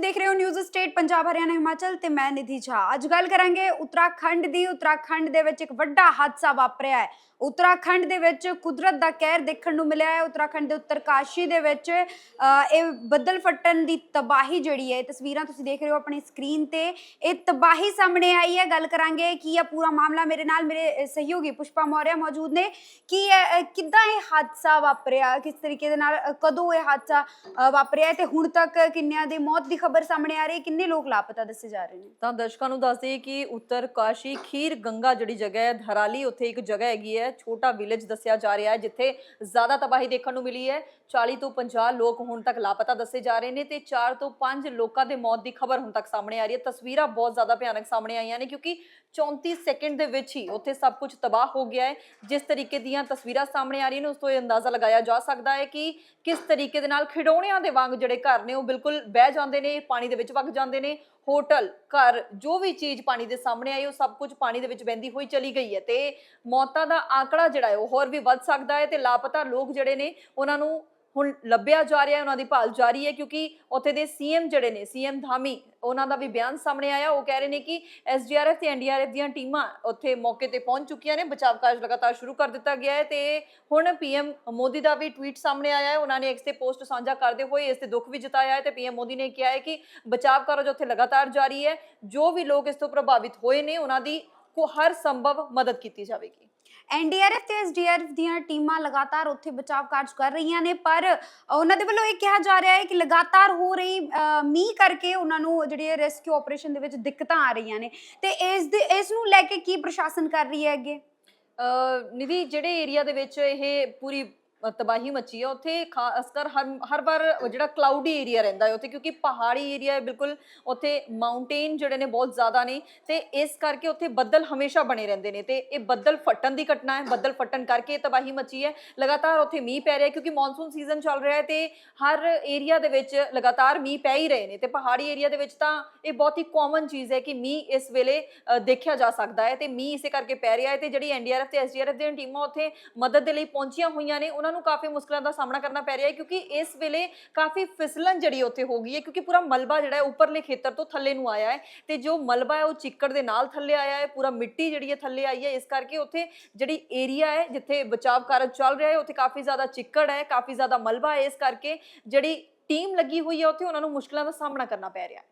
ਤੁਸੀਂ ਦੇਖ ਰਹੇ ਹੋ ਨਿਊਜ਼ ਸਟੇਟ ਪੰਜਾਬ, ਹਰਿਆਣਾ, ਹਿਮਾਚਲ ਤੇ ਮੈਂ ਨਿਧੀ ਝਾ। ਅੱਜ ਗੱਲ ਕਰਾਂਗੇ ਉੱਤਰਾਖੰਡ ਦੀ। ਉੱਤਰਾਖੰਡ ਦੇ ਵਿੱਚ ਇੱਕ ਵੱਡਾ ਹਾਦਸਾ ਵਾਪਰਿਆ ਹੈ। ਉੱਤਰਾਖੰਡ ਦੇ ਵਿੱਚ ਕੁਦਰਤ ਦਾ ਕਹਿਰ ਦੇਖਣ ਨੂੰ ਮਿਲਿਆ ਹੈ। ਉੱਤਰਾਖੰਡ ਦੇ ਉੱਤਰਕਾਸ਼ੀ ਦੇ ਵਿੱਚ ਇਹ ਬੱਦਲ ਫਟਣ ਦੀ ਤਬਾਹੀ ਜਿਹੜੀ ਹੈ ਤਸਵੀਰਾਂ ਤੁਸੀਂ ਦੇਖ ਰਹੇ ਹੋ ਆਪਣੀ ਸਕਰੀਨ ਤੇ। ਇਹ ਤਬਾਹੀ ਸਾਹਮਣੇ ਆਈ ਹੈ। ਗੱਲ ਕਰਾਂਗੇ ਕੀ ਇਹ ਪੂਰਾ ਮਾਮਲਾ ਮੇਰੇ ਨਾਲ, ਮੇਰੇ ਸਹਿਯੋਗੀ ਪੁਸ਼ਪਾ ਮੌਰਿਆ ਮੌਜੂਦ ਨੇ। ਕੀ ਕਿੱਦਾਂ ਇਹ ਹਾਦਸਾ ਵਾਪਰਿਆ? ਕਿਸ ਤਰੀਕੇ ਦੇ ਨਾਲ ਕਦੋਂ ਇਹ ਹਾਦਸਾ ਵਾਪਰਿਆ ਤੇ ਹੁਣ ਤੱਕ ਕਿੰਨਿਆਂ ਦੀ ਮੌਤ ਦੀ ਖਬਰ ਸਾਹਮਣੇ ਆ ਰਹੀ ਹੈ, ਕਿੰਨੇ ਲੋਕ ਲਾਪਤਾ ਦੱਸੇ ਜਾ ਰਹੇ ਨੇ? ਤਾਂ ਦਰਸ਼ਕਾਂ ਨੂੰ ਦੱਸ ਦਈਏ ਕਿ ਉੱਤਰ ਕਾਸ਼ੀ ਖੀਰ ਗੰਗਾ ਜਿਹੜੀ ਜਗ੍ਹਾ ਹੈ, ਧਰਾਲੀ ਉੱਥੇ ਇੱਕ ਜਗ੍ਹਾ ਹੈਗੀ ਹੈ, ਛੋਟਾ ਵਿਲੇਜ ਦੱਸਿਆ ਜਾ ਰਿਹਾ ਹੈ, ਜਿੱਥੇ ਜ਼ਿਆਦਾ ਤਬਾਹੀ ਦੇਖਣ ਨੂੰ ਮਿਲੀ ਹੈ। 40 ਤੋਂ 50 ਲੋਕ ਹੁਣ ਤੱਕ ਲਾਪਤਾ ਦੱਸੇ ਜਾ ਰਹੇ ਨੇ ਤੇ 4 ਤੋਂ 5 ਲੋਕਾਂ ਦੇ ਮੌਤ ਦੀ ਖਬਰ ਹੁਣ ਤੱਕ ਸਾਹਮਣੇ ਆ ਰਹੀ ਹੈ। ਤਸਵੀਰਾਂ ਬਹੁਤ ਜ਼ਿਆਦਾ ਭਿਆਨਕ ਸਾਹਮਣੇ ਆਈਆਂ ਨੇ ਕਿਉਂਕਿ 34 ਸੈਕਿੰਡ ਦੇ ਵਿੱਚ ਹੀ ਉੱਥੇ ਸਭ ਕੁਝ ਤਬਾਹ ਹੋ ਗਿਆ ਹੈ। ਜਿਸ ਤਰੀਕੇ ਦੀਆਂ ਤਸਵੀਰਾਂ ਸਾਹਮਣੇ ਆ ਰਹੀਆਂ ਨੇ, ਉਸ ਤੋਂ ਇਹ ਅੰਦਾਜ਼ਾ ਲਗਾਇਆ ਜਾ ਸਕਦਾ ਹੈ ਕਿ ਕਿਸ ਤਰੀਕੇ ਦੇ ਨਾਲ ਖਿਡੌਣਿਆਂ ਦੇ ਵਾਂਗ ਜਿਹੜੇ ਘਰ ਨੇ, ਉਹ ਬਿਲਕੁਲ ਬਹਿ ਜਾਂਦੇ ਨੇ ਪਾਣੀ ਦੇ ਵਿੱਚ ਵਗ ਜਾਂਦੇ ਨੇ। ਹੋਟਲ, ਘਰ, ਜੋ ਵੀ ਚੀਜ਼ ਪਾਣੀ ਦੇ ਸਾਹਮਣੇ ਆਈ, ਉਹ ਸਭ ਕੁਝ ਪਾਣੀ ਦੇ ਵਿੱਚ ਵਹਿੰਦੀ ਹੋਈ ਚਲੀ ਗਈ ਹੈ ਤੇ ਮੌਤਾਂ ਦਾ ਆંકੜਾ ਜਿਹੜਾ ਹੈ, ਉਹ ਹੋਰ ਵੀ ਵੱਧ ਸਕਦਾ ਹੈ ਤੇ ਲਾਪਤਾ ਲੋਕ ਜਿਹੜੇ ਨੇ, ਉਹਨਾਂ ਨੂੰ ਹੁਣ ਲੱਭਿਆ ਜਾ ਰਿਹਾ ਹੈ, ਉਹਨਾਂ ਦੀ ਭਾਲ ਜਾਰੀ ਹੈ, ਕਿਉਂਕਿ ਉੱਥੇ ਦੇ ਸੀਐਮ ਜਿਹੜੇ ਨੇ, ਸੀਐਮ ਧਾਮੀ, ਉਹਨਾਂ ਦਾ ਵੀ ਬਿਆਨ ਸਾਹਮਣੇ ਆਇਆ। ਉਹ ਕਹਿ ਰਹੇ ਨੇ ਕਿ ਐਸਡੀਆਰਐਫ ਤੇ ਐਨਡੀਆਰਐਫ ਦੀਆਂ ਟੀਮਾਂ ਉੱਥੇ ਮੌਕੇ ਤੇ ਪਹੁੰਚ ਚੁੱਕੀਆਂ ਨੇ ਬਚਾਅ ਕਾਰਜ ਲਗਾਤਾਰ ਸ਼ੁਰੂ ਕਰ ਦਿੱਤਾ ਗਿਆ ਹੈ ਤੇ ਹੁਣ ਪੀਐਮ ਮੋਦੀ ਦਾ ਵੀ ਟਵੀਟ ਸਾਹਮਣੇ ਆਇਆ ਹੈ। ਉਹਨਾਂ ਨੇ ਐਕਸ ਤੇ ਪੋਸਟ ਸਾਂਝਾ ਕਰਦੇ ਹੋਏ ਇਸ ਤੇ ਦੁੱਖ ਵੀ ਜਤਾਇਆ ਹੈ ਤੇ ਪੀਐਮ ਮੋਦੀ ਨੇ ਕਿਹਾ ਹੈ ਕਿ ਬਚਾਅ ਕਾਰਜ ਉੱਥੇ ਲਗਾਤਾਰ ਜਾਰੀ ਹੈ। ਜੋ ਵੀ ਲੋਕ ਇਸ ਤੋਂ ਪ੍ਰਭਾਵਿਤ ਹੋਏ ਨੇ, ਉਹਨਾਂ ਦੀ ਕੋ ਹਰ ਸੰਭਵ ਮਦਦ ਕੀਤੀ ਜਾਵੇਗੀ। ਐਨਡੀਆਰਐਫ ਤੇ ਐਸਡੀਆਰਐਫ ਦੀਆਂ ਟੀਮਾਂ ਲਗਾਤਾਰ ਉੱਥੇ ਬਚਾਅ ਕਾਰਜ ਕਰ ਰਹੀਆਂ ਨੇ, ਪਰ ਉਹਨਾਂ ਦੇ ਵੱਲੋਂ ਇਹ ਕਿਹਾ ਜਾ ਰਿਹਾ ਹੈ ਕਿ ਲਗਾਤਾਰ ਹੋ ਰਹੀ ਮੀਂਹ ਕਰਕੇ ਉਹਨਾਂ ਨੂੰ ਜਿਹੜੀ ਰੈਸਕਿਊ ਆਪਰੇਸ਼ਨ ਦੇ ਵਿੱਚ ਦਿੱਕਤਾਂ ਆ ਰਹੀਆਂ ਨੇ। ਤੇ ਇਸ ਦੇ, ਇਸ ਨੂੰ ਲੈ ਕੇ ਕੀ ਪ੍ਰਸ਼ਾਸਨ ਕਰ ਰਹੀ ਹੈ ਅੱਗੇ? ਅਹ, ਨਿਧੀ, ਜਿਹੜੇ ਏਰੀਆ ਦੇ ਵਿੱਚ ਇਹ ਪੂਰੀ ਤਬਾਹੀ ਮੱਚੀ ਹੈ ਉੱਥੇ ਖਾਸ ਕਰ ਹਰ ਹਰ ਵਾਰ ਜਿਹੜਾ ਕਲਾਉਡੀ ਏਰੀਆ ਰਹਿੰਦਾ ਹੈ ਉੱਥੇ, ਕਿਉਂਕਿ ਪਹਾੜੀ ਏਰੀਆ ਹੈ, ਬਿਲਕੁਲ ਉੱਥੇ ਮਾਊਂਟੇਨ ਜਿਹੜੇ ਨੇ ਬਹੁਤ ਜ਼ਿਆਦਾ ਨੇ ਤੇ ਇਸ ਕਰਕੇ ਉੱਥੇ ਬੱਦਲ ਹਮੇਸ਼ਾ ਬਣੇ ਰਹਿੰਦੇ ਨੇ ਤੇ ਇਹ ਬੱਦਲ ਫਟਣ ਦੀ ਘਟਨਾ ਹੈ, ਬੱਦਲ ਫਟਣ ਕਰਕੇ ਇਹ ਤਬਾਹੀ ਮੱਚੀ ਹੈ, ਲਗਾਤਾਰ ਉੱਥੇ ਮੀਂਹ ਪੈ ਰਿਹਾ ਕਿਉਂਕਿ ਮੌਨਸੂਨ ਸੀਜ਼ਨ ਚੱਲ ਰਿਹਾ ਹੈ ਤੇ ਹਰ ਏਰੀਆ ਦੇ ਵਿੱਚ ਲਗਾਤਾਰ ਮੀਂਹ ਪੈ ਹੀ ਰਹੇ ਨੇ ਤੇ ਪਹਾੜੀ ਏਰੀਆ ਦੇ ਵਿੱਚ ਤਾਂ ਇਹ ਬਹੁਤ ਹੀ ਕਾਮਨ ਚੀਜ਼ ਹੈ ਕਿ ਮੀਂਹ ਇਸ ਵੇਲੇ ਦੇਖਿਆ ਜਾ ਸਕਦਾ ਹੈ ਤੇ ਮੀਂਹ ਇਸੇ ਕਰਕੇ ਪੈ ਰਿਹਾ ਹੈ ਤੇ ਜਿਹੜੀ ਐਨਡੀਆਰਐਫ ਤੇ ਐਸਡੀਆਰਐਫ ਦੀਆਂ ਟੀਮਾਂ ਉੱਥੇ ਮਦਦ ਦੇ ਲਈ ਪਹੁੰਚੀਆਂ ਹੋਈਆਂ ਨੇ, ਉਹਨਾਂ ਨੂੰ ਕਾਫੀ ਮੁਸ਼ਕਲਾਂ ਦਾ ਸਾਹਮਣਾ ਕਰਨਾ ਪੈ ਰਿਹਾ ਹੈ ਕਿਉਂਕਿ ਇਸ ਵੇਲੇ ਕਾਫੀ ਫਿਸਲਣ ਜਿਹੜੀ ਉੱਥੇ ਹੋ ਗਈ ਹੈ ਕਿਉਂਕਿ ਪੂਰਾ ਮਲਬਾ ਜਿਹੜਾ ਹੈ ਉੱਪਰਲੇ ਖੇਤਰ ਤੋਂ ਥੱਲੇ ਨੂੰ ਆਇਆ ਹੈ ਤੇ ਜੋ ਮਲਬਾ ਹੈ ਉਹ ਚਿੱਕੜ ਦੇ ਨਾਲ ਥੱਲੇ ਆਇਆ ਹੈ, ਪੂਰਾ ਮਿੱਟੀ ਜਿਹੜੀ ਹੈ ਥੱਲੇ ਆਈ ਹੈ, ਇਸ ਕਰਕੇ ਉੱਥੇ ਜਿਹੜੀ ਏਰੀਆ ਹੈ ਜਿੱਥੇ ਬਚਾਵ ਕਾਰਜ ਚੱਲ ਰਿਹਾ ਹੈ, ਉੱਥੇ ਕਾਫੀ ਜ਼ਿਆਦਾ ਚਿੱਕੜ ਹੈ, ਕਾਫੀ ਜ਼ਿਆਦਾ ਮਲਬਾ ਹੈ, ਇਸ ਕਰਕੇ ਜਿਹੜੀ ਟੀਮ ਲੱਗੀ ਹੋਈ ਹੈ ਉੱਥੇ ਉਹਨਾਂ ਨੂੰ ਮੁਸ਼ਕਲਾਂ ਦਾ ਸਾਹਮਣਾ ਕਰਨਾ ਪੈ ਰਿਹਾ ਹੈ।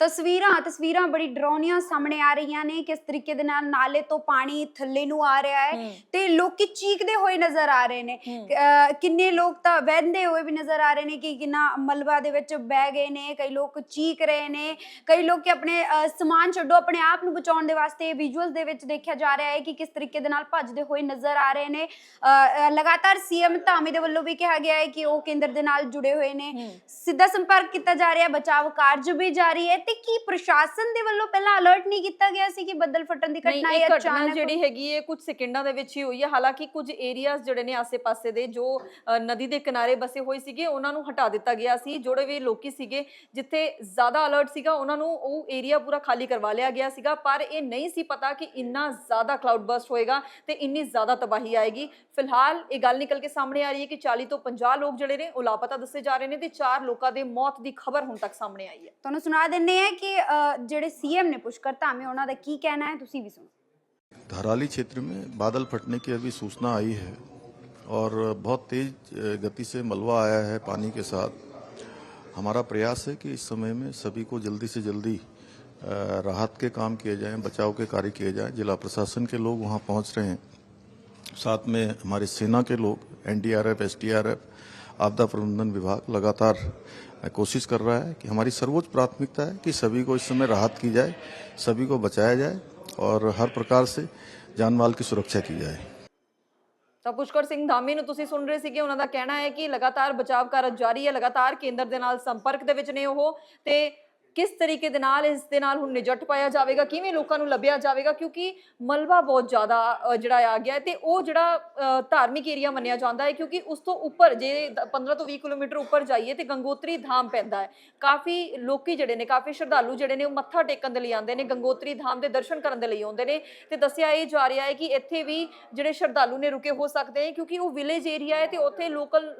ਤਸਵੀਰਾਂ ਤਸਵੀਰਾਂ ਬੜੀ ਡਰਾਉਣੀਆਂ ਸਾਹਮਣੇ ਆ ਰਹੀਆਂ ਨੇ ਕਿਸ ਤਰੀਕੇ ਦੇ ਨਾਲ ਨਾਲੇ ਤੋਂ ਪਾਣੀ ਥੱਲੇ ਨੂੰ ਆ ਰਿਹਾ ਹੈ। ਤੇ ਲੋਕੀ ਚੀਕਦੇ ਹੋਏ ਨਜ਼ਰ ਆ ਰਹੇ ਨੇ ਕਿੰਨੇ ਲੋਕ ਤਾਂ ਵਹਿੰਦੇ ਹੋਏ ਵੀ ਨਜ਼ਰ ਆ ਰਹੇ ਨੇ ਕਿ ਕਿੰਨਾ ਮਲਬਾ ਦੇ ਵਿੱਚ ਬਹਿ ਗਏ ਨੇ ਕਈ ਲੋਕ ਚੀਕ ਰਹੇ ਨੇ ਕਈ ਲੋਕ ਕਿ ਆਪਣੇ ਸਮਾਨ ਛੱਡੋ ਆਪਣੇ ਆਪ ਨੂੰ ਬਚਾਉਣ ਦੇ ਵਾਸਤੇ ਵਿਜ਼ੂਅਲਸ ਦੇ ਵਿੱਚ ਦੇਖਿਆ ਜਾ ਰਿਹਾ ਹੈ ਕਿ ਕਿਸ ਤਰੀਕੇ ਦੇ ਨਾਲ ਭੱਜਦੇ ਹੋਏ ਨਜ਼ਰ ਆ ਰਹੇ ਨੇ ਲਗਾਤਾਰ ਸੀਐਮ ਧਾਮੀ ਦੇ ਵੱਲੋਂ ਵੀ ਕਿਹਾ ਗਿਆ ਹੈ ਕਿ ਉਹ ਕੇਂਦਰ ਦੇ ਨਾਲ ਜੁੜੇ ਹੋਏ ਨੇ। ਸਿੱਧਾ ਸੰਪਰਕ ਕੀਤਾ ਜਾ ਰਿਹਾ ਬਚਾਵ ਕਾਰਜ ਵੀ ਜਾਰੀ ਹੈ ਤੇ ਕੀ ਪ੍ਰਸ਼ਾਸਨ ਦੇ ਵੱਲੋਂ ਪਹਿਲਾਂ ਅਲਰਟ ਨਹੀਂ ਕੀਤਾ ਗਿਆ ਸੀ ਕਿ ਬੱਦਲ ਫਟਣ ਦੀ ਘਟਨਾ ਇਹ ਘਟਨਾ ਜਿਹੜੀ ਹੈਗੀ ਹੈ ਕੁਝ ਸੈਕਿੰਡਾਂ ਦੇ ਵਿੱਚ ਹੀ ਹੋਈ ਹੈ। ਹਾਲਾਂਕਿ ਕੁਝ ਏਰੀਆਜ਼ ਜਿਹੜੇ ਨੇ ਆਸੇ-ਪਾਸੇ ਦੇ ਜੋ ਨਦੀ ਦੇ ਕਿਨਾਰੇ ਬਸੇ ਹੋਏ ਸੀਗੇ ਉਹਨਾਂ ਨੂੰ ਹਟਾ ਦਿੱਤਾ ਗਿਆ ਸੀ। ਜਿਹੜੇ ਵੀ ਲੋਕੀ ਸੀਗੇ ਜਿੱਥੇ ਜ਼ਿਆਦਾ ਅਲਰਟ ਸੀਗਾ ਉਹਨਾਂ ਨੂੰ ਉਹ ਏਰੀਆ ਪੂਰਾ ਖਾਲੀ ਕਰਵਾ ਲਿਆ ਗਿਆ ਸੀਗਾ। ਪਰ ਇਹ ਨਹੀਂ ਸੀ ਪਤਾ ਕਿ ਇੰਨਾ ਜ਼ਿਆਦਾ ਕਲਾਉਡ ਬਰਸਟ ਹੋਏਗਾ ਤੇ ਇੰਨੀ ਜ਼ਿਆਦਾ ਤਬਾਹੀ ਆਏਗੀ। ਫਿਲਹਾਲ ਇਹ ਗੱਲ ਨਿਕਲ ਕੇ ਸਾਹਮਣੇ ਆ ਰਹੀ ਹੈ ਕਿ 40 ਤੋਂ 50 ਲੋਕ ਜਿਹੜੇ ਨੇ ਉਹ ਲਾਪਤਾ ਦੱਸੇ ਜਾ ਰਹੇ ਨੇ ਤੇ 4 ਲੋਕਾਂ ਦੇ ਮੌਤ ਦੀ ਖਬਰ ਹੁਣ ਤੱਕ ਸਾਹਮਣੇ ਆਈ ਹੈ। ਤੁਹਾਨੂੰ ਸੁਣਾ ਦਿੰਨੇ ਆ ਕਿ ਅ, ਜਿਹੜੇ ਸੀਐਮ ਨੇ ਪੁਸ਼ਕਰ ਧਾਮੀ ਉਹਨਾਂ ਦਾ ਕੀ ਕਹਿਣਾ ਹੈ ਤੁਸੀਂ ਵੀ ਸੁਣੋ धराली क्षेत्र में बादल फटने की अभी सूचना आई है और बहुत तेज अ, गति से मलबा आया है पानी के साथ हमारा प्रयास है कि इस समय में सभी को जल्दी से जल्दी अ, राहत के काम किए जाएं बचाव के कार्य किए जाएं जिला प्रशासन के लोग वहां पहुंच रहे हैं साथ में हमारे सेना के लोग एनडीआरएफ एसडीआरएफ आपदा प्रबंधन विभाग लगातार अ, कोशिश कर रहा है कि हमारी सर्वोच्च प्राथमिकता है कि सभी को इस समय राहत की जाए सभी को बचाया जाए और हर प्रकार से जान माल की सुरक्षा की जाए ਤਾਂ ਪੁਸ਼ਕਰ ਸਿੰਘ ਧਾਮੀ ਨੂੰ ਤੁਸੀਂ ਸੁਣ ਰਹੇ ਸੀਗੇ ਉਹਨਾਂ ਦਾ ਕਹਿਣਾ ਹੈ ਕਿ ਲਗਾਤਾਰ ਬਚਾਵ ਕਾਰਜ ਜਾਰੀ ਹੈ ਲਗਾਤਾਰ ਕੇਂਦਰ ਦੇ ਨਾਲ ਸੰਪਰਕ ਦੇ ਵਿੱਚ ਨੇ ਉਹ ਤੇ ਕਿਸ ਤਰੀਕੇ ਦੇ ਨਾਲ ਇਸ ਦੇ ਨਾਲ ਹੁਣ ਨਿਜਟ ਪਾਇਆ ਜਾਵੇਗਾ, ਕਿਵੇਂ ਲੋਕਾਂ ਨੂੰ ਲੱਭਿਆ ਜਾਵੇਗਾ? ਕਿਉਂਕਿ ਮਲਬਾ ਬਹੁਤ ਜ਼ਿਆਦਾ ਜਿਹੜਾ ਆ ਗਿਆ ਹੈ ਤੇ ਉਹ ਜਿਹੜਾ ਧਾਰਮਿਕ ਏਰੀਆ ਮੰਨਿਆ ਜਾਂਦਾ ਹੈ ਕਿਉਂਕਿ ਉਸ ਤੋਂ ਉੱਪਰ ਜੇ ਦ- 15 ਤੋਂ 20 ਕਿਲੋਮੀਟਰ ਉੱਪਰ ਜਾਈਏ ਤੇ ਗੰਗੋਤਰੀ ਧਾਮ ਪੈਂਦਾ ਹੈ। ਕਾਫੀ ਲੋਕੀ ਜਿਹੜੇ ਨੇ, ਕਾਫੀ ਸ਼ਰਧਾਲੂ ਜਿਹੜੇ ਨੇ ਉਹ ਮੱਥਾ ਟੇਕਣ ਦੇ ਲਈ ਆਉਂਦੇ ਨੇ, ਗੰਗੋਤਰੀ ਧਾਮ ਦੇ ਦਰਸ਼ਨ ਕਰਨ ਦੇ ਲਈ ਆਉਂਦੇ ਨੇ ਤੇ ਦੱਸਿਆ ਇਹ ਜਾ ਰਿਹਾ ਹੈ ਕਿ ਇੱਥੇ ਵੀ ਜਿਹੜੇ ਸ਼ਰਧਾਲੂ ਨੇ ਰੁਕੇ ਹੋ ਸਕਦੇ ਨੇ ਕਿਉਂਕਿ ਉਹ ਵਿਲੇਜ ਏਰੀਆ ਹੈ ਤੇ ਉੱਥੇ ਲੋਕਲ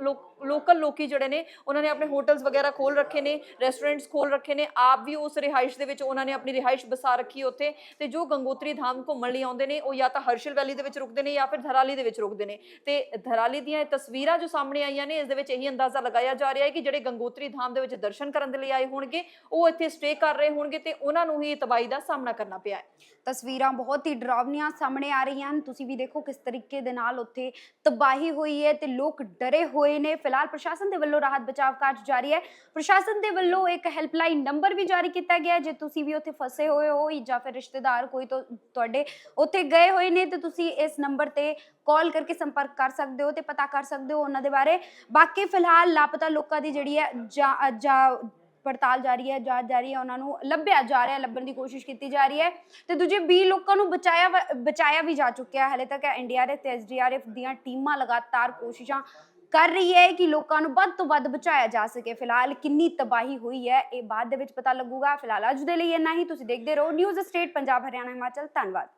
ਲੋਕਲ ਲੋਕੀ ਜਿਹੜੇ ਨੇ, ਉਹਨਾਂ ਨੇ ਆਪਣੇ ਹੋਟਲਸ ਵਗੈਰਾ ਖੋਲ ਰੱਖੇ ਨੇ ਰੈਸਟੋਰੈਂਟਸ ਖੋਲ ਰੱਖੇ ਨੇ ਆ ਆਪ ਵੀ ਉਸ ਰਿਹਾਇਸ਼ ਦੇ ਵਿੱਚ ਉਹਨਾਂ ਨੇ ਆਪਣੀ ਰਿਹਾਇਸ਼ ਬਸਾ ਰੱਖੀ ਉੱਥੇ ਤੇ ਜੋ ਗੰਗੋਤਰੀ ਧਾਮ ਘੁੰਮਣ ਲਈ ਆਉਂਦੇ ਨੇ, ਉਹ ਜਾਂ ਤਾਂ ਹਰਸ਼ਲ ਵੈਲੀ ਦੇ ਵਿੱਚ ਰੁਕਦੇ ਨੇ ਜਾਂ ਫਿਰ ਧਰਾਲੀ ਦੇ ਵਿੱਚ ਰੁਕਦੇ ਨੇ। ਤੇ ਧਰਾਲੀ ਦੀਆਂ ਇਹ ਤਸਵੀਰਾਂ ਜੋ ਸਾਹਮਣੇ ਆਈਆਂ ਨੇ, ਇਸ ਦੇ ਵਿੱਚ ਇਹੀ ਅੰਦਾਜ਼ਾ ਲਗਾਇਆ ਜਾ ਰਿਹਾ ਹੈ ਕਿ ਜਿਹੜੇ ਗੰਗੋਤਰੀ ਧਾਮ ਦੇ ਵਿੱਚ ਦਰਸ਼ਨ ਕਰਨ ਦੇ ਲਈ ਆਏ ਹੋਣਗੇ, ਉਹ ਇੱਥੇ ਸਟੇ ਕਰ ਰਹੇ ਹੋਣਗੇ ਤੇ ਉਹਨਾਂ ਨੂੰ ਹੀ ਤਬਾਈ ਦਾ ਸਾਹਮਣਾ ਕਰਨਾ ਪਿਆ ਹੈ। ਤਸਵੀਰਾਂ ਬਹੁਤ ਹੀ ਡਰਾਵਨੀਆਂ ਸਾਹਮਣੇ ਆ ਰਹੀਆਂ ਹਨ। ਤੁਸੀਂ ਵੀ ਦੇਖੋ ਕਿਸ ਤਰੀਕੇ ਦੇ ਨਾਲ ਉੱਥੇ ਤਬਾਹੀ ਹੋਈ ਹੈ ਤੇ ਲੋਕ ਡਰੇ ਹੋਏ ਨੇ। ਫਿਲਹਾਲ ਪ੍ਰਸ਼ਾਸਨ ਦੇ ਵੱਲੋਂ ਰਾਹਤ ਬਚਾਅ ਕਾਰਜ ਜਾਰੀ ਹੈ। ਪ੍ਰਸ਼ਾਸਨ ਦੇ ਵੱਲੋਂ ਇੱਕ ਹੈਲਪਲਾਈਨ ਨੰਬਰ ਵੀ ਜਾਰੀ ਕੀਤਾ ਗਿਆ ਜੇ ਤੁਸੀਂ ਵੀ ਉੱਥੇ ਫਸੇ ਹੋਏ ਹੋ ਜਾਂ ਫਿਰ ਰਿਸ਼ਤੇਦਾਰ ਕੋਈ ਤੋਂ ਤੁਹਾਡੇ ਉੱਥੇ ਗਏ ਹੋਏ ਨੇ, ਤੇ ਤੁਸੀਂ ਇਸ ਨੰਬਰ ਤੇ ਕਾਲ ਕਰਕੇ ਸੰਪਰਕ ਕਰ ਸਕਦੇ ਹੋ ਤੇ ਪਤਾ ਕਰ ਸਕਦੇ ਹੋ ਉਹਨਾਂ ਦੇ ਬਾਰੇ। ਬਾਕੀ ਫਿਲਹਾਲ ਲਾਪਤਾ ਲੋਕਾਂ ਦੀ ਜਿਹੜੀ ਹੈ ਜਾਂ ਪੜਤਾਲ ਜਾਰੀ ਹੈ, ਜਾਂਚ ਜਾਰੀ ਹੈ, ਉਹਨਾਂ ਨੂੰ ਲੱਭਿਆ ਜਾ ਰਿਹਾ, ਲੱਭਣ ਦੀ ਕੋਸ਼ਿਸ਼ ਕੀਤੀ ਜਾ ਰਹੀ ਹੈ। ਤੇ ਦੂਜੇ 20 ਲੋਕਾਂ ਨੂੰ ਬਚਾਇਆ ਬਚਾਇਆ ਵੀ ਜਾ ਚੁੱਕਿਆ ਹੈ। ਹਲੇ ਤੱਕ ਐਨਡੀਆਰਐਫ ਤੇ ਐਸਡੀਆਰਐਫ ਦੀਆਂ ਟੀਮਾਂ ਲਗਾਤਾਰ ਕੋਸ਼ਿਸ਼ਾਂ ਕਰ ਰਹੀ ਹੈ ਕਿ ਲੋਕਾਂ ਨੂੰ ਵੱਧ ਤੋਂ ਵੱਧ ਬਚਾਇਆ ਜਾ ਸਕੇ। ਫਿਲਹਾਲ ਕਿੰਨੀ ਤਬਾਹੀ ਹੋਈ ਹੈ, ਇਹ ਬਾਅਦ ਦੇ ਵਿੱਚ ਪਤਾ ਲੱਗੂਗਾ। ਫਿਲਹਾਲ ਅੱਜ ਦੇ ਲਈ ਇੰਨਾ ਹੀ। ਤੁਸੀਂ ਦੇਖਦੇ ਰਹੋ ਨਿਊਜ਼ ਸਟੇਟ, ਪੰਜਾਬ, ਹਰਿਆਣਾ, ਹਿਮਾਚਲ। ਧੰਨਵਾਦ।